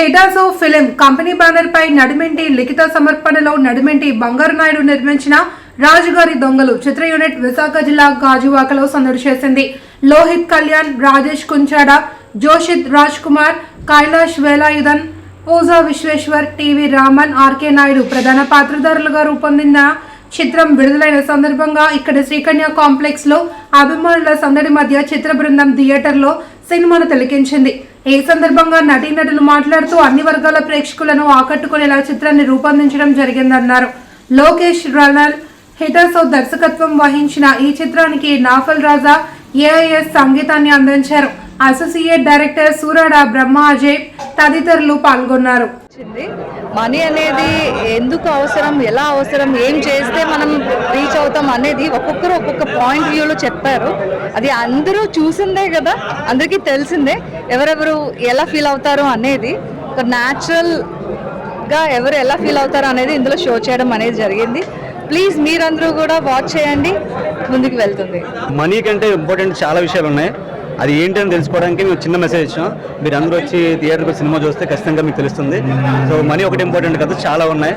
హెటాసో film company banner పై నడిమెంటి లిఖిత సమర్పణలో నడిమెంటి బంగారు నాయుడు నిర్మించిన రాజుగారి దొంగలు చిత్ర యూనిట్ విశాఖ జిల్లా గాజువాకలో సందడి చేసింది. Lohith Kalyan Rajesh Kunchada Joshith Raj Kumar Kailash Velayudhan Pooja Vishweshwar T V Raman R K Naidu ప్రధాన పాత్రధారులుగా రూపొందిన చిత్రం విడుదలైన సందర్భంగా ఇక్కడ శ్రీకన్య కాంప్లెక్స్లో అభిమానుల సందడి మధ్య చిత్ర బృందం థియేటర్లో సినిమాను తిలకించింది. ఈ సందర్భంగా నటీనటులు మాట్లాడుతూ అన్ని వర్గాల ప్రేక్షకులను ఆకట్టుకునేలా చిత్రాన్ని రూపొందించడం జరిగిందన్నారు. లోకేష్ రనల్ హిటాసో దర్శకత్వం వహించిన ఈ చిత్రానికి నాఫల్ రాజా ఏఐఎస్ సంగీతాన్ని అందించారు. అసోసియేట్ డైరెక్టర్ సూరాడ బ్రహ్మ అజయ్ తదితరులు పాల్గొన్నారు. వచ్చింది. మనీ అనేది ఎందుకు అవసరం ఎలా అవసరం ఏం చేస్తే మనం రీచ్ అవుతాం అనేది ఒక్కొక్కరు ఒక్కొక్క పాయింట్ వ్యూలో చెప్పారు. అది అందరూ చూసిందే కదా అందరికీ తెలిసిందే ఎవరెవరు ఎలా ఫీల్ అవుతారు అనేది. ఒక న్యాచురల్గా ఎవరు ఎలా ఫీల్ అవుతారు అనేది ఇందులో షో చేయడం అనేది జరిగింది. ప్లీజ్ మీరందరూ కూడా వాచ్ చేయండి ముందుకు వెళ్తుంది. మనీ కంటే ఇంపార్టెంట్ చాలా విషయాలు ఉన్నాయి. అది ఏంటని తెలుసుకోవడానికి మేము చిన్న మెసేజ్ ఇచ్చాం. మీరు అందరూ వచ్చి థియేటర్కి సినిమా చూస్తే ఖచ్చితంగా మీకు తెలుస్తుంది. సో మనీ ఒకటి ఇంపార్టెంట్ కదా చాలా ఉన్నాయి.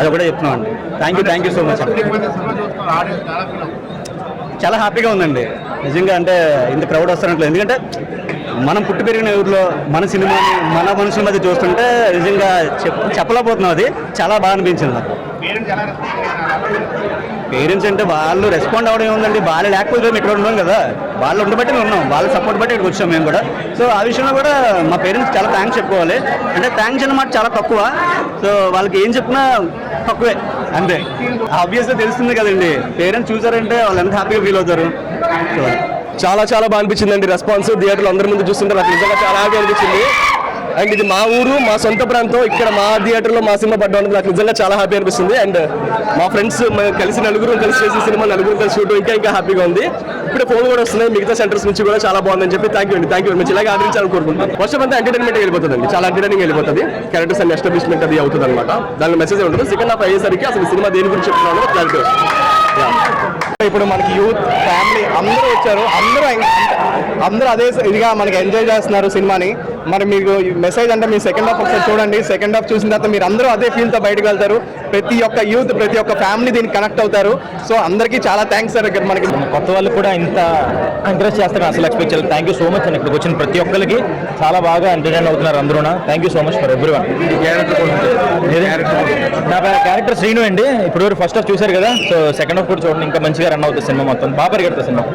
అది కూడా చెప్తున్నాం అండి. Thank you thank you so much చాలా హ్యాపీగా ఉందండి. నిజంగా అంటే ఇంత క్రౌడ్ వస్తున్నట్లు ఎందుకంటే మనం పుట్టి పెరిగిన ఊర్లో మన సినిమాని మన మనుషుల మధ్య చూస్తుంటే నిజంగా చెప్ చెప్పలేకపోతున్నాం అది. చాలా బాగా అనిపించింది నాకు. పేరెంట్స్ అంటే వాళ్ళు రెస్పాండ్ అవ్వడం ఉందండి వాళ్ళు లేకపోతే మేము ఇక్కడ ఉన్నాం కదా. వాళ్ళు ఉండబట్టి మేము ఉన్నాం. వాళ్ళ సపోర్ట్ బట్టి ఇక్కడికి వచ్చాం మేము కూడా. సో ఆ విషయంలో కూడా మా పేరెంట్స్ చాలా థ్యాంక్స్ చెప్పుకోవాలి. అంటే థ్యాంక్స్ అన్నమాట చాలా తక్కువ. సో వాళ్ళకి ఏం చెప్పినా తక్కువే. అంతే. ఆబ్వియస్గా తెలుస్తుంది కదండి. పేరెంట్స్ చూసారంటే వాళ్ళు ఎంత హ్యాపీగా ఫీల్ అవుతారు. చాలా చాలా బాగా అనిపించిందండి. రెస్పాన్స్ థియేటర్లు అందరి ముందు చూస్తుంటే నాకు నిజంగా చాలా హ్యాపీ అనిపించింది. అండ్ ఇది మా ఊరు మా సొంత ప్రాంతం. ఇక్కడ మా థియేటర్లో మా సినిమా పడ్డం నాకు నిజంగా చాలా హ్యాపీ అనిపిస్తుంది. అండ్ మా ఫ్రెండ్స్ కలిసి నలుగురు కలిసి చేసిన సినిమా నలుగురు కలిసి చూడడం ఇంకా ఇంకా హ్యాపీగా ఉంది. ఇప్పుడు ఫోన్ కూడా వస్తున్నాయి. మిగతా సెంటర్స్ నుంచి కూడా చాలా బాగుందని చెప్పి థ్యాంక్ యూ అండి. థ్యాంక్ యూ వెరీ మచ్ ఇలాగే ఆదరించాలని కోరుకుంటున్నాను ఫస్ట్ అంతా ఎంటర్టైన్మెంట్ వెళ్ళిపోతుందండి. చాలా ఎంటర్టైనింగ్ వెళ్ళిపోతుంది. క్యారెక్టర్స్ అండ్ ఎస్టాబ్లిష్మెంట్ అది అవుతుంది అనమాట దానిలో మెసేజ్ ఉంటుంది సెకండ్ హాఫ్ అయ్యేసరికి అసలు సినిమా దేని గురించి చెప్తున్నాను క్లారిటీ ఇప్పుడు మనకి యూత్ ఫ్యామిలీ అందరూ వచ్చారు. అందరూ అందరూ అదే ఇదిగా మనకి ఎంజాయ్ చేస్తున్నారు సినిమాని. మరి మీకు మెసేజ్ అంటే మీరు సెకండ్ హాఫ్ ఒకసారి చూడండి. సెకండ్ హాఫ్ చూసిన తర్వాత మీరు అందరూ అదే ఫీల్తో బయటకు వెళ్తారు. ప్రతి ఒక్క యూత్ ప్రతి ఒక్క ఫ్యామిలీ దీనికి కనెక్ట్ అవుతారు. సో అందరికీ చాలా థ్యాంక్స్ సార్ ఇక్కడ మనకి. కొత్త వాళ్ళు కూడా ఇంత ఎంకరేజ్ చేస్తారు అసలు ఎక్స్పెక్ట్ చేయాలి థ్యాంక్ యూ సో మచ్ అండి ఇక్కడికి వచ్చిన ప్రతి ఒక్కరికి. చాలా బాగా ఎంటర్టైన్ అవుతున్నారు అందరూ thank you so much for everyone నా క్యారెక్టర్ శ్రీను అండి. ఇప్పుడు ఫస్ట్ హాఫ్ చూశారు కదా. సో సెకండ్ హాఫ్ కూడా చూడండి. ఇంకా మంచిగా రన్ అవుతుంది సినిమా మొత్తం బాగా పరిగెడుతుంది సినిమా